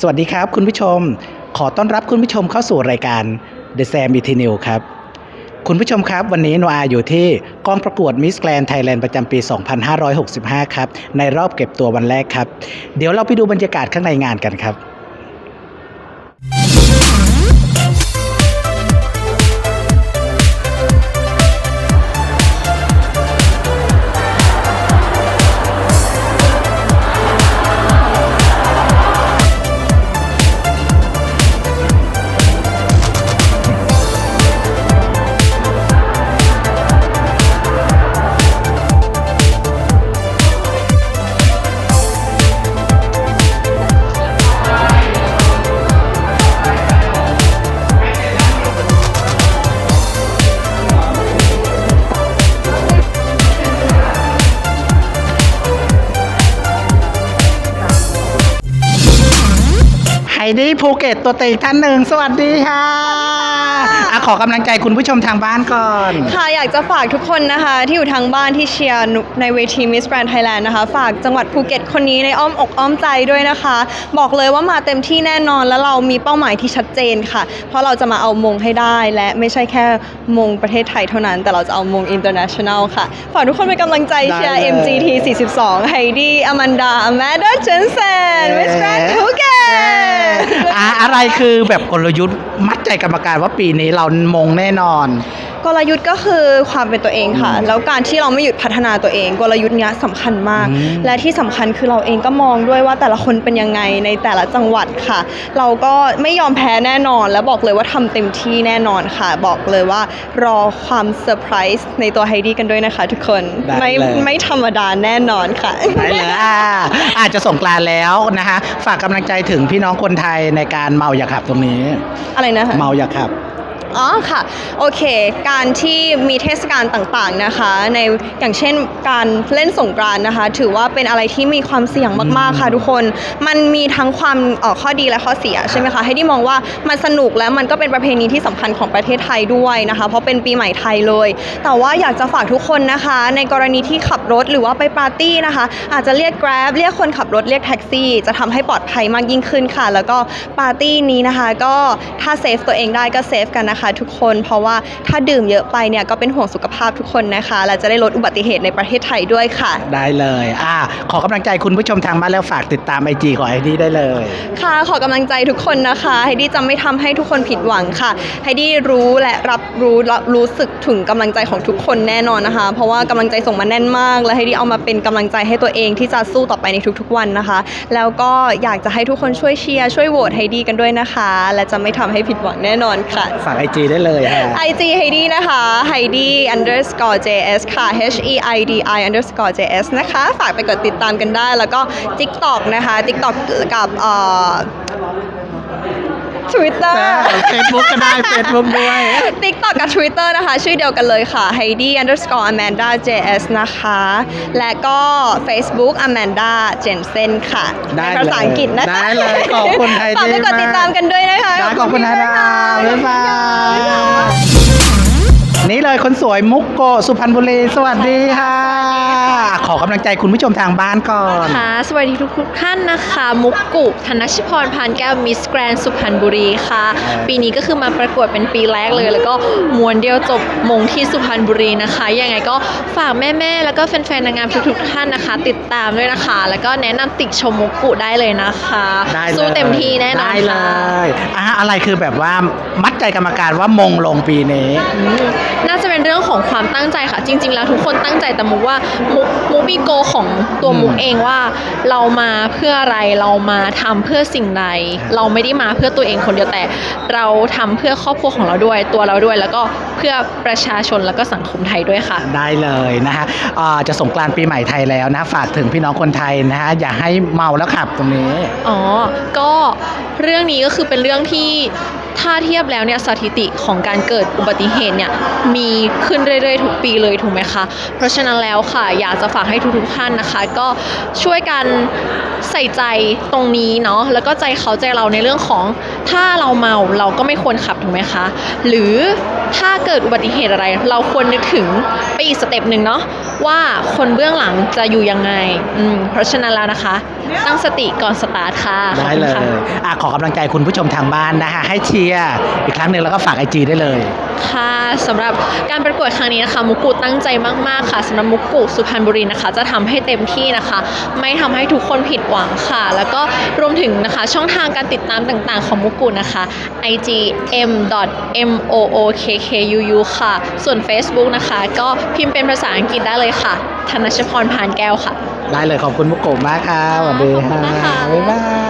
สวัสดีครับคุณผู้ชม ขอต้อนรับคุณผู้ชมเข้าสู่รายการ The Sam e t n e w ครับ คุณผู้ชมครับ วันนี้โนอาอยู่ที่กองประกวดมิสแกรนไทยแลนด์ประจำปี 2565 ครับ ในรอบเก็บตัววันแรกครับ เดี๋ยวเราไปดูบรรยากาศข้างในงานกันครับ ดี้ภูเก็ตตัวเต็งท่านหนึ่งสวัสดีค่ะอะขอกำลังใจคุณผู้ชมทางบ้านก่อน ค่ะอยากจะฝากทุกคนนะคะ ที่อยู่ทางบ้านที่เชียร์นุในเวที Miss Grand Thailand นะคะ ฝากจังหวัดภูเก็ตคนนี้ในอ้อมอกอ้อมใจด้วยนะคะ บอกเลยว่ามาเต็มที่แน่นอนแล้วเรามีเป้าหมายที่ชัดเจนค่ะ เพราะเราจะมาเอามงให้ได้และไม่ใช่แค่มงประเทศไทยเท่านั้น แต่เราจะเอามง international ค่ะ ฝากทุกคนเป็นกำลังใจเชียร์ได้เลย MGT 42 ไฮดี้อแมนดาอแมนดาเจนเซน Miss Grand ภูเก็ต อะอะไรคือแบบกลยุทธ์มัดใจกรรมการว่าปีนี้เรามงแน่นอน กลยุทธ์ก็คือความเป็นตัวเองค่ะ แล้วการที่เราไม่หยุดพัฒนาตัวเอง กลยุทธ์เนี้ยสำคัญมากอืมและที่สำคัญคือเราเองก็มองด้วยว่าแต่ละคนเป็นยังไงในแต่ละจังหวัดค่ะ เราก็ไม่ยอมแพ้แน่นอน แล้วบอกเลยว่าทำเต็มที่แน่นอนค่ะ บอกเลยว่ารอความเซอร์ไพรส์ในตัวไฮดี้กันด้วยนะคะ ทุกคนได้ไม่เลย ไม่ธรรมดาแน่นอนค่ะ ได้เลยอ่าอาจจะส่งกรานต์แล้วนะคะ ฝากกำลังใจถึงพี่น้องคนไทยในการเมาอย่าขับตรงนี้ อะไรนะคะ เมาอย่าขับ อ๋อค่ะ โอเค การที่มีเทศกาลต่างๆนะคะ ในอย่างเช่นการเล่นสงกรานต์นะคะ ถือว่าเป็นอะไรที่มีความเสี่ยงมากๆค่ะทุกคน มันมีทั้งความเอ่อข้อดีและข้อเสียใช่ไหมคะ ให้ที่มองว่ามันสนุกและมันก็เป็นประเพณีที่สำคัญของประเทศไทยด้วยนะคะ เพราะเป็นปีใหม่ไทยเลย แต่ว่าอยากจะฝากทุกคนนะคะ ในกรณีที่ขับรถหรือว่าไปปาร์ตี้นะคะ อาจจะเรียก Grab เรียกคนขับรถเรียกแท็กซี่ จะทำให้ปลอดภัยมากยิ่งขึ้นค่ะ แล้วก็ปาร์ตี้นี้นะคะ ก็ถ้าเซฟตัวเองได้ก็เซฟกันนะคะทุกคน เพราะว่าถ้าดื่มเยอะไปเนี่ยก็เป็นห่วงสุขภาพทุกคนนะคะและจะได้ลดอุบัติเหตุในประเทศไทยด้วยค่ะ ได้เลย อ่า ขอกำลังใจคุณผู้ชมทางบ้านแล้วฝากติดตามไอจีของไอดีได้เลย ค่ะ ขอกำลังใจทุกคนนะคะไฮดี้จะไม่ทำให้ทุกคนผิดหวังค่ะไฮดี้รู้และรับรู้และรู้สึกถึงกำลังใจของทุกคนแน่นอนนะคะ เพราะว่ากำลังใจส่งมาแน่นมาก และไฮดี้เอามาเป็นกำลังใจให้ตัวเองที่จะสู้ต่อไปในทุกๆวันนะคะ แล้วก็อยากจะให้ทุกคนช่วยเชียร์ช่วยโหวตไฮดี้กันด้วยนะคะ และจะไม่ทำให้ผิดหวังแน่นอนค่ะ ฝากไอ IG ได้เลยค่ะ IG ไฮดี้นะคะ Heidi underscore JS ค่ะ H E I D I underscore JS นะคะ ฝากไปกดติดตามกันได้ แล้วก็ TikTok นะคะ TikTok กับเอ่อ Twitter เฟซบุ๊กก็ได้เฟซบุ๊กด้วย TikTok กับ Twitter นะคะ ชื่อเดียวกันเลยค่ะ Heidi underscore Amanda JS นะคะ และก็ Facebook Amanda Jensen ค่ะได้ในภาษาอังกฤษนะคะได้เลยขอบคุณ Heidi ฝากไปกดติดตามกันด้วยนะคะได้ขอบคุณนะพี่ดาด้วยบ๊ายบายนี่เลยคนสวยมุกโกะสุพรรณบุรี สวัสดีค่ะ ขอกำลังใจคุณผู้ชมทางบ้านก่อนค่ะสวัสดีทุกทุกๆท่านนะคะ มุกกุธนชพรพานแก้วมิสแกรนสุพรรณบุรีค่ะ ปีนี้ก็คือมาประกวดเป็นปีแรกเลย แล้วก็มวนเดียวจบมงที่สุพรรณบุรีนะคะ ยังไงก็ฝากแม่ๆ แล้วก็แฟนๆนางงามทุกๆท่านนะคะ ติดตามด้วยนะคะ แล้วก็แนะนำติชมมุกกุได้เลยนะคะได้เลยสู้เต็มที่แน่นอนได้เลค่ะยอะอะไรคือแบบว่ามัดใจกรรมการว่ามงลงปีนี้อืมน่าจะเป็นเรื่องของความตั้งใจค่ะ จริง ๆ แล้วทุกคนตั้งใจแต่มุกว่ามุกมุกมีโกของตัวมุกอืมเองว่า เรามาเพื่ออะไรเรามาทำเพื่อสิ่งใด เราไม่ได้มาเพื่อตัวเองคนเดียวแต่ เราทำเพื่อครอบครัวของเราด้วยตัวเราด้วย แล้วก็เพื่อประชาชนแล้วก็สังคมไทยด้วยค่ะ ได้เลยนะฮะอ่าจะส่งกรานต์ปีใหม่ไทยแล้วนะฝากถึงพี่น้องคนไทยนะฮะอย่าให้เมาแล้วขับตรงนี้อ๋อก็เรื่องนี้ก็คือเป็นเรื่องที่ ถ้าเทียบแล้วเนี่ยสถิติของการเกิดอุบัติเหตุเนี่ยมีขึ้นเรื่อยๆทุกปีเลยถูกไหมคะ เพราะฉะนั้นแล้วค่ะอยากจะฝากให้ทุกๆท่านนะคะ ก็ช่วยกันใส่ใจตรงนี้เนาะแล้วก็ใจเขาใจเราในเรื่องของถ้าเราเมาเราก็ไม่ควรขับถูกไหมคะ หรือถ้าเกิดอุบัติเหตุอะไร เราควรนึกถึงไปอีกสเต็ปหนึ่งเนาะว่าคนเบื้องหลังจะอยู่ยังไงอืมเพราะฉะนั้นแล้วนะคะ ตั้งสติก่อนสตาร์ทค่ะขอบได้คุณเลยค่ะอะขอกำลังใจคุณผู้ชมทางบ้านนะคะให้เชียร์อีกครั้งหนึ่งแล้วก็ฝากไอจีได้เลย ค่ะสำหรับการประกวดครั้งนี้นะคะ มุกกุตั้งใจมาก ๆ ค่ะสำหรับมุกกุสุพรรณบุรีนะคะ จะทำให้เต็มที่นะคะ ไม่ทำให้ทุกคนผิดหวังค่ะ แล้วก็รวมถึงนะคะ ช่องทางการติดตามต่าง ๆ ของมุกกุนะคะ ig m m o o k k u u ค่ะ ส่วน Facebook นะคะ ก็พิมพ์เป็นภาษาอังกฤษได้เลยค่ะ ธนชพรพานแก้วค่ะ ได้เลยขอบคุณมุกโกะมากค่ะสวัสดีขอบคุณค่ะนะคะบ๊ายบาย